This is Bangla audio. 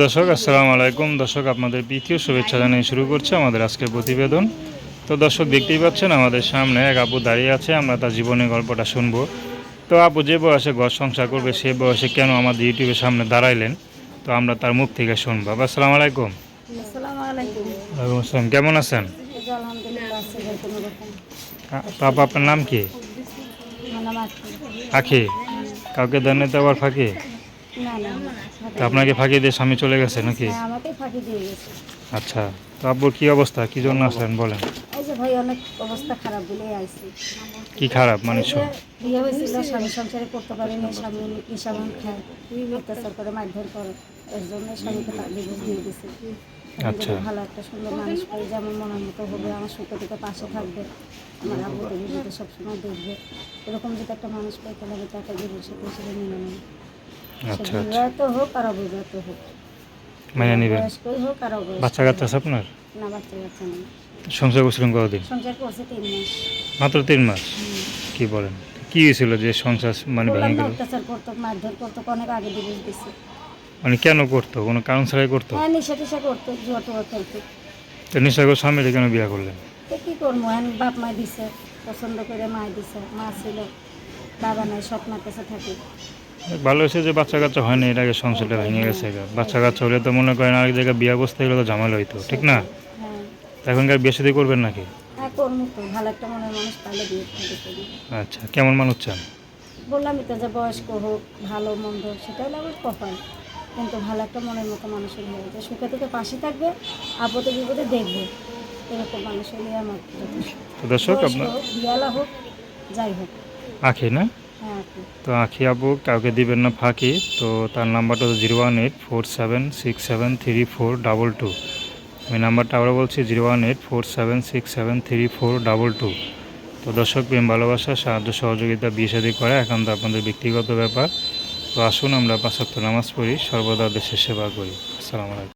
দর্শক আসসালামু আলাইকুম। দর্শক আপনাদের দ্বিতীয় শুভেচ্ছা জানিয়ে শুরু করছে আমাদের আজকের প্রতিবেদন। তো দর্শক দেখতেই পাচ্ছেন আমাদের সামনে এক আপু দাঁড়িয়ে আছে আমরা তার জীবনের গল্পটা শুনব। তো আপু যে বয়সে ঘর সংসার করবে সে বয়সে কেন আমাদের ইউটিউবের সামনে দাঁড়াইলেন? তো আমরা তার মুখ থেকে শুনব। আপু, আসসালামু আলাইকুম। ওয়ালাইকুম আসসালাম। কেমন আছেন? আপু আপনার নাম কি? আখি। আখি। কাউকে দেন তো আবার ফাঁকি? না না তো আপনাকে ফাঁকি দিয়ে স্বামী চলে গেছে নাকি? হ্যাঁ, আমাকে ফাঁকি দিয়ে গেছে। আচ্ছা তো আব্বুর কি অবস্থা? কি জন্য আসলেন বলেন। এই যে ভাই অনেক অবস্থা খারাপ বলে আইছি। কি খারাপ মানে বিয়ে হয়েছিল স্বামী সংসারে করতে পারেনি স্বামী নিশাবান খায় অত্যাচার করে মারধর করে এর জন্য স্বামীকে তার ডিভোর্স দিয়ে দিছে। এখন আচ্ছা। যদি ভালো একটা সুন্দর মানুষ পাই যেমন মনের মতো হবে আমার সুখে থেকে পাশে থাকবে আমার আব্বু সবসময় দেখবে। এরকম যদি একটা মানুষ পাই তাহলে আমি তাকে জীবন সাথে হিসেবে মেনে নেব। আচ্ছা আচ্ছা। হোক আর হোক। মেনে নেবেন হোক আর বাচ্চা কাচ্চা আছে আপনার? না বাচ্চা কাচ্চা নেই। সংসার করছিলেন কতদিন? সংসার করছে তিন মাস। মাত্র তিন মাস? কি বলেন? কি হয়েছিল যে সংসার মানে ভেঙে গেল? অত্যাচার করতো মারধর করতো অনেক আগে ডিভোর্স দিছে। মানে কেন করতো? কোনো কারণ ছাড়াই করতো? হ্যাঁ নেশা টেশা করতো জুয়া টুয়া খেলতো তো নিশ্চয় করে স্বামীটা কেন বিয়ে করলেন? তো কী করব? হ্যাঁ বাপ মা দিছে পছন্দ করে মা দিছে মা ছিল বাবা নাই সৎ মার কাছে থাকি। ভালো হয়েছে যে বাচ্চা কাচ্চা হয়নি এর আগে সংসারটা ভেঙে গেছে বাচ্চা কাচ্চা হলে তো মনে করেন আরেক জায়গায় বিয়ে বসতে গেলে তো ঝামেলা হইতো ঠিক না? হ্যাঁ। এখনকার বিয়ে সাথে করবেন নাকি? হ্যাঁ আচ্ছা কেমন মানুষ চান? বললামই তো যে বয়স্ক হোক ভালো মন্দ সেটা হলো আমার কপাল। কিন্তু ভালো একটা মনের মতো মানুষের হয়ে যে সুখে থেকে পাশে থাকবে আপদে বিপদে দেখবে। এরকম মানুষের নিয়ে আমার দর্শক আপনার বিয়ালা হোক যাই হোক। আখি না? হ্যাঁ আপনি তো আখি আপু কাউকে দিবেন না ফাঁকি। তো তার নাম্বারটা হচ্ছে zero one eight four seven six seven three four double two. আমি নাম্বারটা আবার বলছি, zero one eight four seven six seven three four double two. তো দর্শক প্রেম, ভালোবাসা, সাহায্য, সহযোগিতা, বিয়ে শাদী করা একান্ত আপনাদের ব্যক্তিগত ব্যাপার। তো আসুন আমরা পাঁচাত্তর নামাজ পড়ি, সর্বদা দেশের সেবা করি। আসসালামু আলাইকুম।